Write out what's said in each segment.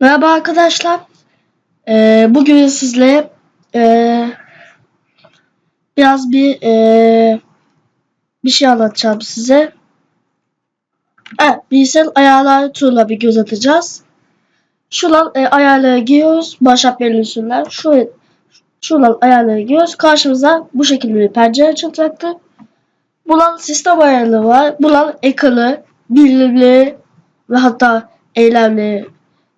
Merhaba arkadaşlar. Ee, bugün sizle ee, biraz bir ee, bir şey anlatacağım size. Evet, bilgisayar ayarları turuna bir göz atacağız. Şuradan e, ayarlara giriyoruz. Başlat menüsünden. Şu, şuradan ayarlara giriyoruz. Karşımıza bu şekilde bir pencere açılacaktır. Bunun sistem ayarları var. Bunun ekranı, bildirimleri ve hatta eylemleri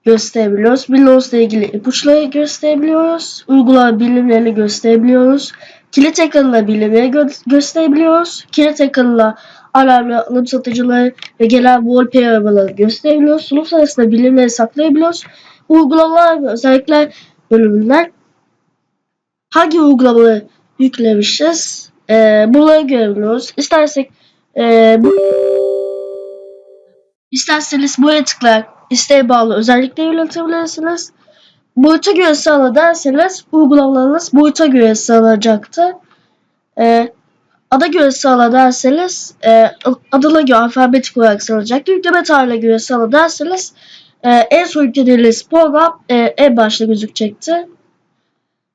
gösterebiliyoruz. İle ilgili ipuçları gösterebiliyoruz. Uygulama bilimlerini gösterebiliyoruz. Kilit ekranına bilimleri gö gösterebiliyoruz. Kilit ekranına alarmlı alım satıcıları ve gelen wallpaper'ları gösterebiliyoruz. Sunum sırasında bilimleri saklayabiliyoruz. Uygulamalar ve özellikler bölümünden hangi uygulamaları yüklemişiz ee, bunları görebiliyoruz. İstersek ee, bu İsterseniz buraya tıklayarak isteğe bağlı özellikle yönetebilirsiniz. Boyuta göre sağla derseniz uygulamalarınız boyuta göre sağlanacaktır. Ee, ada göre sağla derseniz e, adına göre alfabetik olarak sağlanacaktır. Yükleme tarihine göre sağla derseniz e, en son yüklediğiniz program e, en başta gözükecektir.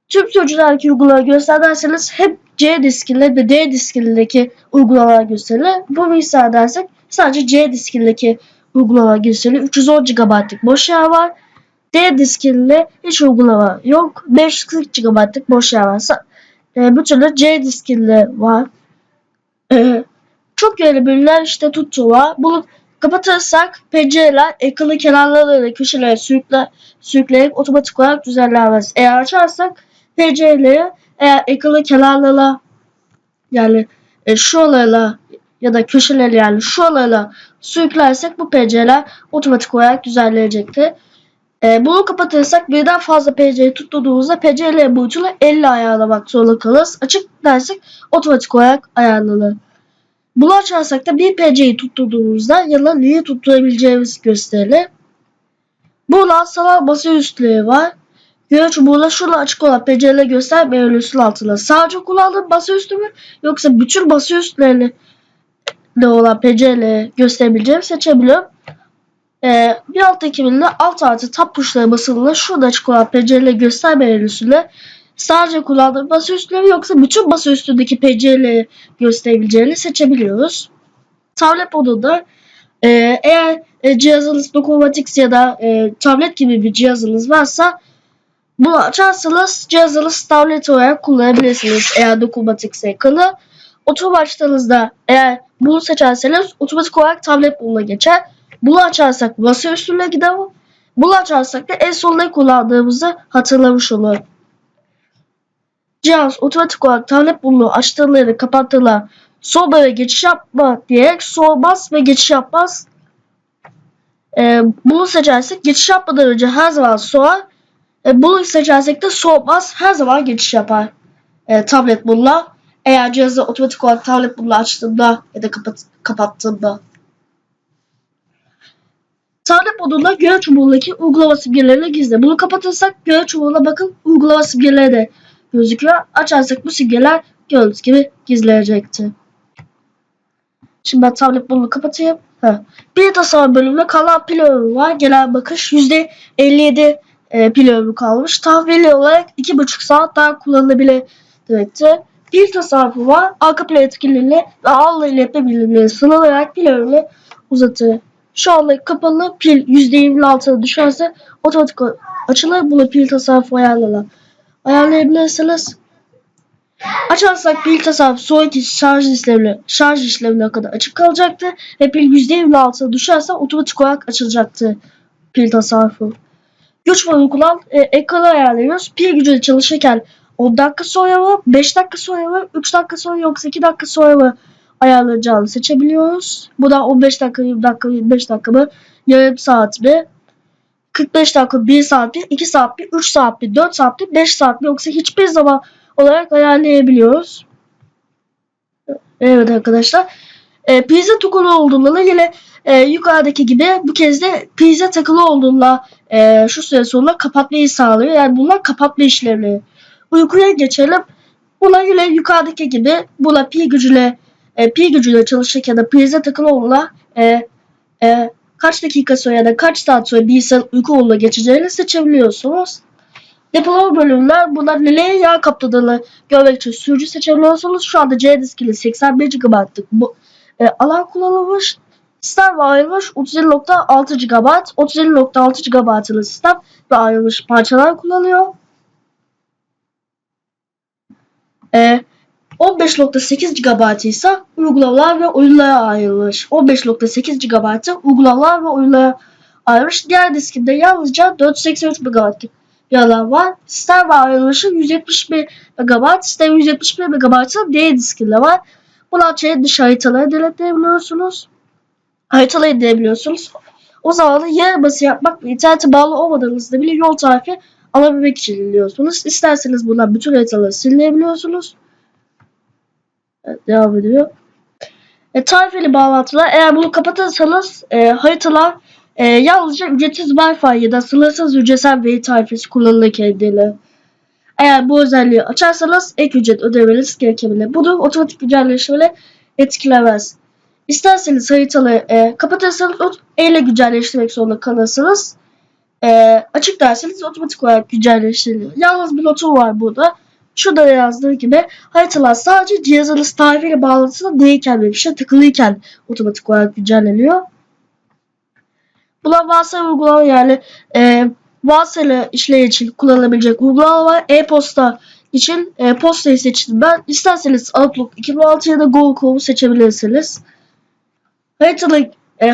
Tüm sürücülerdeki uygulamaları göster derseniz hep C diskinde ve D diskindeki uygulamalar gösterilir. Bu bilgisayar dersek sadece C diskindeki uygulama gösterilir. 310 GB'lık boş yer var. D diskinde hiç uygulama yok. 540 GB'lık boş yer var. E, bu türlü C diskinde var. E, çok yönlü bölümler işte tuttu var. Bunu kapatırsak pencereler ekranın kenarlarına ve köşelere sürükle, sürükleyerek otomatik olarak düzenlenmez. Eğer açarsak pencereleri eğer ekranın kenarlarına yani e, şuralarla ya da köşeleri yani şuralarla sürüklersek bu pencereler otomatik olarak düzenlenecektir. E, bunu kapatırsak birden fazla pencereyi tuttuğumuzda pencerelerin boyutunu 50 ayarlamak zorunda kalırız. Açık dersek otomatik olarak ayarlanır. Bunu açarsak da bir pencereyi tutturduğumuzda yanına neyi tutturabileceğimiz gösterilir. Burada sanal masaüstleri var. Göğe çubuğuyla şurada açık olan pencereleri göster menüsünün altında. Sadece kullandığım masaüstü mü yoksa bütün masaüstlerini de olan pencereleri gösterebileceğim seçebiliyorum. Ee, bir alt ekibinde alt artı tab tuşları basılı şurada açık olan pencereleri gösterme menüsüyle sadece kullandığım masaüstleri yoksa bütün masaüstündeki pencereleri gösterebileceğini seçebiliyoruz. Tablet modunda e, eğer e, cihazınız Docomatix ya da e, tablet gibi bir cihazınız varsa bunu açarsanız cihazınız tablet olarak kullanabilirsiniz eğer Docomatix ekranı. Oturum açtığınızda eğer bunu seçerseniz otomatik olarak tablet bununla geçer. Bunu açarsak masa üstüne gider. Bunu açarsak da en sonunda kullandığımızı hatırlamış olur. Cihaz otomatik olarak tablet bulunu açtığında kapattığında sonra geçiş yapma diyerek soğumaz ve geçiş yapmaz. Ee, bunu seçersek geçiş yapmadan önce her zaman soğar. Ee, bunu seçersek de soğumaz her zaman geçiş yapar. Ee, tablet bununla. Eğer cihazı otomatik olarak tablet bununla açtığımda ya da kapat kapattığımda. Tablet modunda görev çubuğundaki uygulama simgelerine gizli. Bunu kapatırsak görev çubuğuna bakın uygulama simgeleri de gözüküyor. Açarsak bu simgeler gördüğünüz gibi gizleyecektir. Şimdi ben tablet bunu kapatayım. Ha. Bir tasarım bölümünde kalan pil ömrü var. Genel bakış %57 e, pil ömrü kalmış. Tahvili olarak 2,5 saat daha kullanılabilir demektir. Pil tasarrufu var. Arka plan etkinliğiyle ve Allah iletme bilimleri sınırlayarak pil ömrünü uzatır. Şu anda kapalı pil %26'ya düşerse otomatik açılır. Bunu pil tasarrufu ayarlarla ayarlayabilirsiniz. Açarsak pil tasarrufu sonraki şarj işlemine, şarj işlemine kadar açık kalacaktır. Ve pil %26'ya düşerse otomatik olarak açılacaktır pil tasarrufu. Güç ve uygulan e, ekranı ayarlıyoruz. Pil gücü çalışırken 10 dakika sonra mı, 5 dakika sonra mı, 3 dakika sonra yoksa 2 dakika sonra mı ayarlayacağını seçebiliyoruz. Bu da 15 dakika, 20 dakika, 25 dakika mı, yarım saat mi, 45 dakika, 1 saat mi, 2 saat mi, 3 saat mi, 4 saat mi, 5 saat mi yoksa hiçbir zaman olarak ayarlayabiliyoruz. Evet arkadaşlar. E, prize takılı olduğunda da yine e, yukarıdaki gibi bu kez de prize takılı olduğunda e, şu süre sonra kapatmayı sağlıyor. Yani bunlar kapatma işlemleri. Uykuya geçelim. Buna yine yukarıdaki gibi buna pil gücüyle e, pil gücüyle çalışırken de prize takılı olduğunda e, e, kaç dakika sonra ya da kaç saat sonra insan uyku moduna geçeceğini seçebiliyorsunuz. Depolama bölümler bunlar neleye yağ kapladığını görmek için sürücü seçebiliyorsunuz. Şu anda C diskiyle 81 GB'lık bu e, alan kullanılmış. Sistem ve ayrılmış 37.6 GB, 37.6 GB'lı sistem ve ayrılmış parçalar kullanıyor. E, 15.8 GB ise uygulamalar ve oyunlara ayrılmış. 15.8 GB uygulamalar ve oyunlara ayrılmış. Diğer diskinde yalnızca 483 MB bir alan var. Sistem ve ayrılışı 171 MB. Sistem 171 MB'ın D diskinde var. Çeşitli dışı haritaları deletleyebiliyorsunuz. Haritaları indirebiliyorsunuz. O zaman da yer bası yapmak ve internete bağlı olmadığınızda bile yol tarifi alabilmek için dinliyorsunuz. İsterseniz bundan bütün haritaları silebiliyorsunuz. Evet, devam ediyor. E, tarifeli bağlantılar. Eğer bunu kapatırsanız e, haritalar e, yalnızca ücretsiz Wi-Fi ya da sınırsız ücretsiz veri tarifesi kullanılır kendileri. Eğer bu özelliği açarsanız ek ücret ödemeniz gerekebilir. Bu da otomatik güncelleşmeyle etkilemez. İsterseniz haritaları e, kapatırsanız elle güncelleştirmek zorunda kalırsınız. E, açık derseniz otomatik olarak güncelleştirilir. Yalnız bir notum var burada. Şurada yazdığı gibi haritalar sadece cihazınız tarifiyle bağlantısında değilken ve bir şey tıkılıyken otomatik olarak güncelleniyor. Buna varsayım uygulama yani e, varsayılı işler için kullanılabilecek uygulama var. E-posta için e, postayı seçtim ben. İsterseniz Outlook 2006 ya da Google Chrome'u seçebilirsiniz. Haritalı e,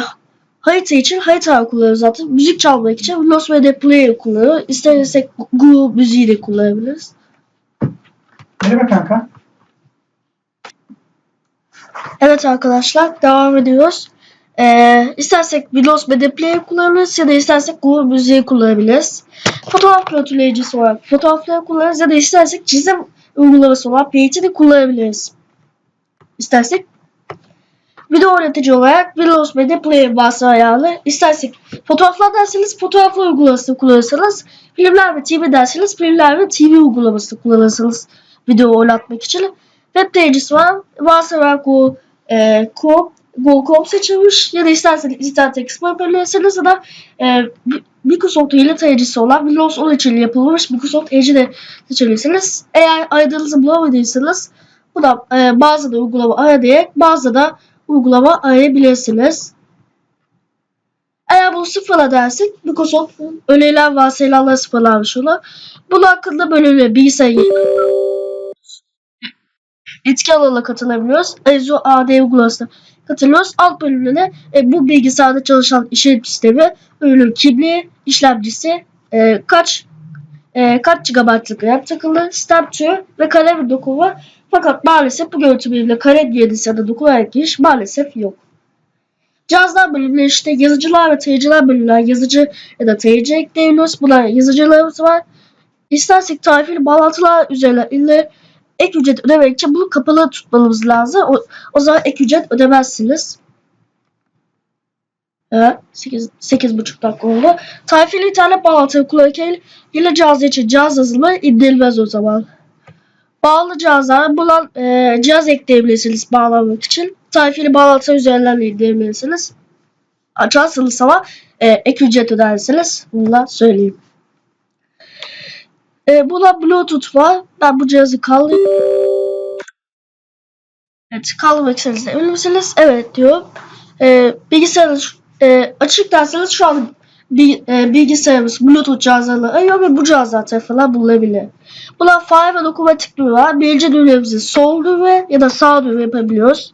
harita için harita kullanıyoruz zaten. Müzik çalmak için Windows Media Player kullanıyor. İstersek Google müziği de kullanabiliriz. Merhaba kanka. Evet arkadaşlar devam ediyoruz. Ee, istersek Windows Media Player kullanabiliriz ya da istersek Google Müziği kullanabiliriz. Fotoğraf nötrleyicisi olarak fotoğrafları kullanırız ya da istersek çizim uygulaması olan Paint'i kullanabiliriz. İstersek video öğretici olarak Windows Media Player bası ayarlı. İstersek fotoğraflar derseniz fotoğraflar uygulamasını kullanırsanız, filmler ve TV derseniz filmler ve TV uygulamasını kullanırsınız video oynatmak için. Web pages var. Varsa var Google, e, Chrome, Chrome seçilmiş ya da isterseniz Internet Explorer yapabilirsiniz ya da e, Microsoft hile tarayıcısı olan Windows 10 için yapılmış Microsoft Edge'i de seçebilirsiniz. Eğer aradığınızı bulamadıysanız bu da e, bazı da uygulama arayarak bazı da uygulama arayabilirsiniz. Eğer bunu sıfırla dersek Microsoft önerilen varsayılanları sıfırlamış olur. Bunun hakkında bölümde bilgisayar etki alanına katılabiliyoruz. Azure AD uygulamasına katılıyoruz. Alt bölümde e, bu bilgisayarda çalışan işletim sistemi, ürünün kimliği, işlemcisi, e, kaç e, kaç GB'lık RAM takılı, sistem türü ve kare bir doku var. Fakat maalesef bu görüntü biriminde kare girişi ya da dokunarak giriş maalesef yok. Cihazlar bölümleri işte yazıcılar ve tarayıcılar bölümler yazıcı ya da tarayıcı ekleyebiliyoruz. Bunlar yazıcılarımız var. İstersek tarifeli bağlantılar üzerine ek ücret ödemek için bunu kapalı tutmamız lazım. O, o zaman ek ücret ödemezsiniz. Evet, 8, 8,5 dakika oldu. Tarifeli internet bağlantıyı kullanırken yine cihaz için cihaz yazılımı indirilmez o zaman. Bağlı cihazlar bulan e, cihaz ekleyebilirsiniz bağlamak için. Tarifeli bağlantı üzerinden indirebilirsiniz. Açarsanız ama e, ek ücret ödersiniz. Bunu da söyleyeyim. E, buna Bluetooth var. Ben bu cihazı kaldırıyorum. Evet kaldırmak isterseniz emin misiniz? Evet diyor. E, bilgisayarınız e, açık derseniz şu an bilgisayarımız Bluetooth cihazlarla arıyor ve bu cihazlar tarafından bulunabilir. Buna fare ve dokunmatik düğme. Birinci düğmemizi sol düğme ya da sağ düğme yapabiliyoruz.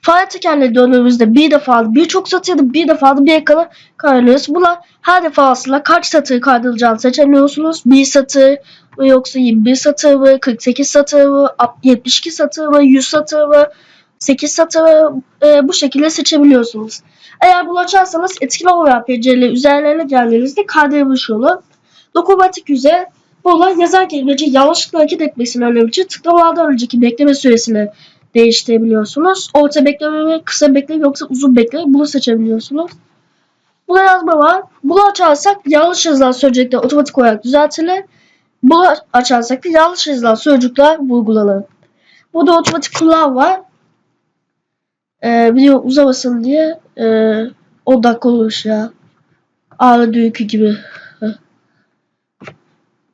Fare tekerleği döndüğümüzde bir defa birçok satır ya da bir defa da bir ekranı kaydırıyoruz. Buna her defasında kaç satır kaydırılacağını seçebiliyorsunuz. Bir satır mı yoksa 21 satır mı, 48 satır mı, 72 satır mı, 100 satır mı, 8 satır mı e, bu şekilde seçebiliyorsunuz. Eğer bunu açarsanız etkili olmayan pencereleri üzerlerine geldiğinizde kaydırmış olur. Dokunmatik yüze Burada yazarken imleci yanlışlıkla hareket etmesini önlemek için tıklamalardan önceki bekleme süresini değiştirebiliyorsunuz. Orta bekleme mi, kısa bekleme yoksa uzun bekleme bunu seçebiliyorsunuz. Buna yazma var. Bunu açarsak yanlış yazılan sözcükler otomatik olarak düzeltilir. Bunu açarsak da yanlış yazılan sözcükler vurgulanır. Burada otomatik kullan var. Ee, video uzamasın diye e, 10 dakika olmuş ya. Ağrı düğükü gibi.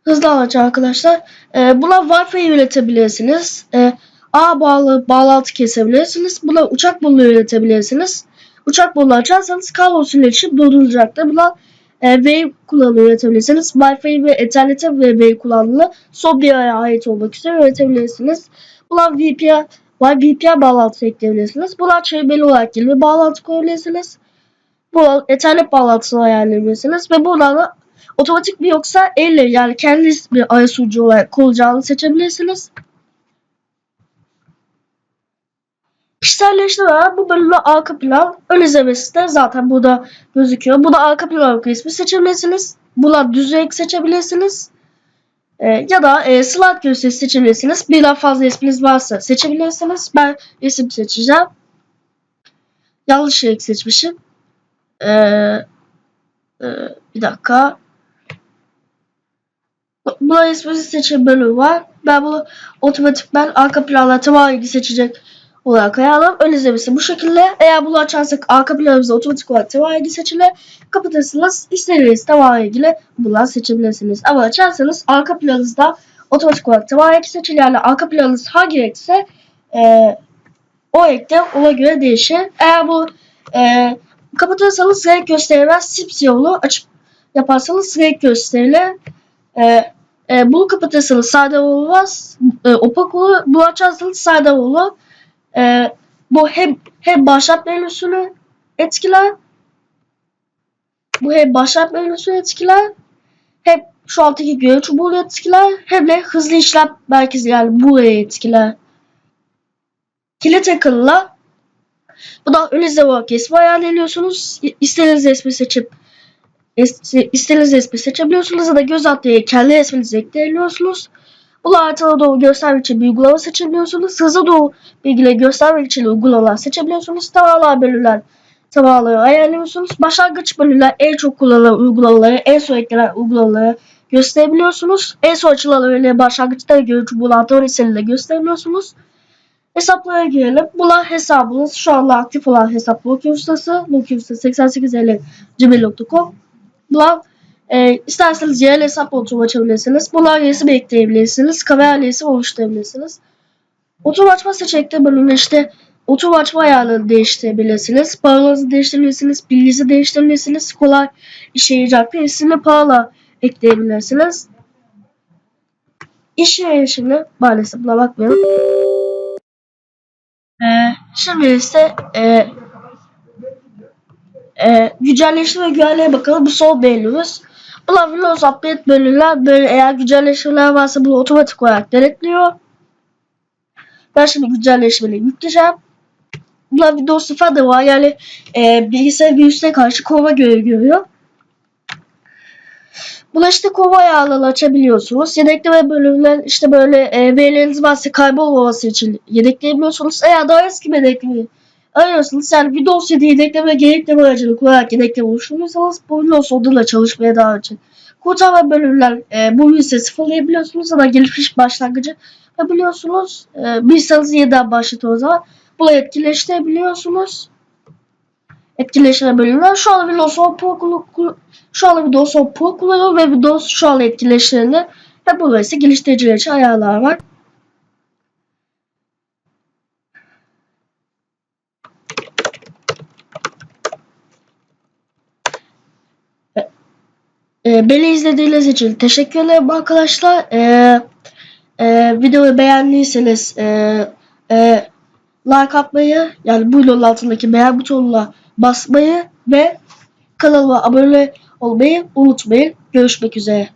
Hızlı anlatacağım arkadaşlar. Ee, buna Wi-Fi yönetebilirsiniz. Ee, ağ bağlı bağlantı kesebilirsiniz. Buna uçak bulu yönetebilirsiniz. Uçak bulu açarsanız kablosuz iletişim durdurulacaktır. Buna e, Wave kullanımı yönetebilirsiniz. Wi-Fi ve Ethernet'e ve Wave kullanımı son bir aya ait olmak üzere yönetebilirsiniz. Buna VPN, VPN bağlantısı ekleyebilirsiniz. Buna çevreli olarak bir bağlantı koyabilirsiniz. Bu Ethernet bağlantısını ayarlayabilirsiniz ve buradan da otomatik mi yoksa elle yani kendiniz bir ay sunucu olarak kullanacağını seçebilirsiniz. Kişiselleştirme. Bu bölümde arka plan ön izlemesi de zaten burada gözüküyor. Bu da arka plan resmi seçebilirsiniz. Buna düz renk seçebilirsiniz. Ee, ya da e, slide gösterisi seçebilirsiniz. Birden fazla resminiz varsa seçebilirsiniz. Ben resim seçeceğim. Yanlış renk seçmişim. Ee, e, bir dakika. Buna resmi seçim bölümü var. Ben bunu otomatik ben arka planla tamam ilgi seçecek olarak ayarlarım. Ön izlemesi bu şekilde. Eğer bunu açarsak arka planımızda otomatik olarak tamam ilgi seçilir. Kapatırsınız. İstediğiniz tamam ilgili bundan seçebilirsiniz. Ama açarsanız arka planınızda otomatik olarak tamam ilgi seçilir. Yani arka planınız hangi renkse e, o renkte ona göre değişir. Eğer bu e, kapatırsanız renk gösterilmez. Simsiyah olur. Açıp yaparsanız renk gösterilir. E, e, bunu kapatırsanız sade olmaz. E, opak olur. Bunu açarsanız sade olur. E, bu hem hem başlat menüsünü etkiler. Bu hem başlat menüsünü etkiler. Hem şu alttaki göğe çubuğunu etkiler. Hem de hızlı işlem merkezi yani buraya etkiler. Kilit akılla bu da ön izleme olarak resmi ayarlıyorsunuz. İstediğiniz resmi seçip istediğiniz resmi seçebiliyorsunuz ya da göz altlıya kendi resminizi ekleyebiliyorsunuz. Bu haritada doğru göstermek için uygulama seçebiliyorsunuz. Hızlı doğru bilgileri göstermek için uygulamalar seçebiliyorsunuz. Tamamen bölümler tamamen ayarlıyorsunuz. Başlangıç bölümler en çok kullanılan uygulamaları, en son eklenen uygulamaları gösterebiliyorsunuz. En son açılan öğeleri başlangıçta görüntü bulantığı listelerinde gösterebiliyorsunuz. Hesaplara girelim. Bunlar hesabınız. Şu anda aktif olan hesap Nokia Ustası. Nokia Ustası 8850 gmail.com. Bunlar e, isterseniz yerel hesap oturum açabilirsiniz. Bunlar resim ekleyebilirsiniz. Kamera resim oluşturabilirsiniz. Oturum açma seçenekleri bölümünde işte oturum açma ayarlarını değiştirebilirsiniz. Paranızı değiştirebilirsiniz. Bilginizi değiştirebilirsiniz. Kolay işe yarayacaktır. İsimli paralar ekleyebilirsiniz. İş yerleşimine maalesef buna bakmayalım. Ee, şimdi ise e, e, güncelleşme ve güvenliğe bakalım. Bu son bölümümüz. Windows Update bölümler. Böyle eğer güncelleşmeler varsa bunu otomatik olarak denetliyor. Ben şimdi güncelleşmeleri yükleyeceğim. Bunlar Windows 0 da var. Yani e, bilgisayar virüsüne karşı koruma görevi görüyor. Buna işte koruma ayarları açabiliyorsunuz. Yedekleme bölümünden işte böyle e, verileriniz varsa kaybolmaması için yedekleyebiliyorsunuz. Eğer daha eski bir yedekleme yani Windows 7 yedekleme gerekleme aracını kullanarak yedekleme oluşturursanız bu Windows 10'da çalışmaya devam edecek. Kurtarma bölümler e, bu virüse sıfırlayabiliyorsunuz ya da gelişmiş başlangıcı yapabiliyorsunuz. E, bilgisayarınızı yeniden başlatıyor o zaman. Bunu etkileştirebiliyorsunuz etkileşen bölümler. Şu an Windows 10 Pro, şu an Windows 10 Pro kullanıyor ve Windows şu an etkileşeninde ve ise geliştiriciler için ayarlar var. E, beni izlediğiniz için teşekkür ederim arkadaşlar. E, e, videoyu beğendiyseniz e, e, like atmayı yani bu videonun altındaki beğen butonuna basmayı ve kanalıma abone olmayı unutmayın. Görüşmek üzere.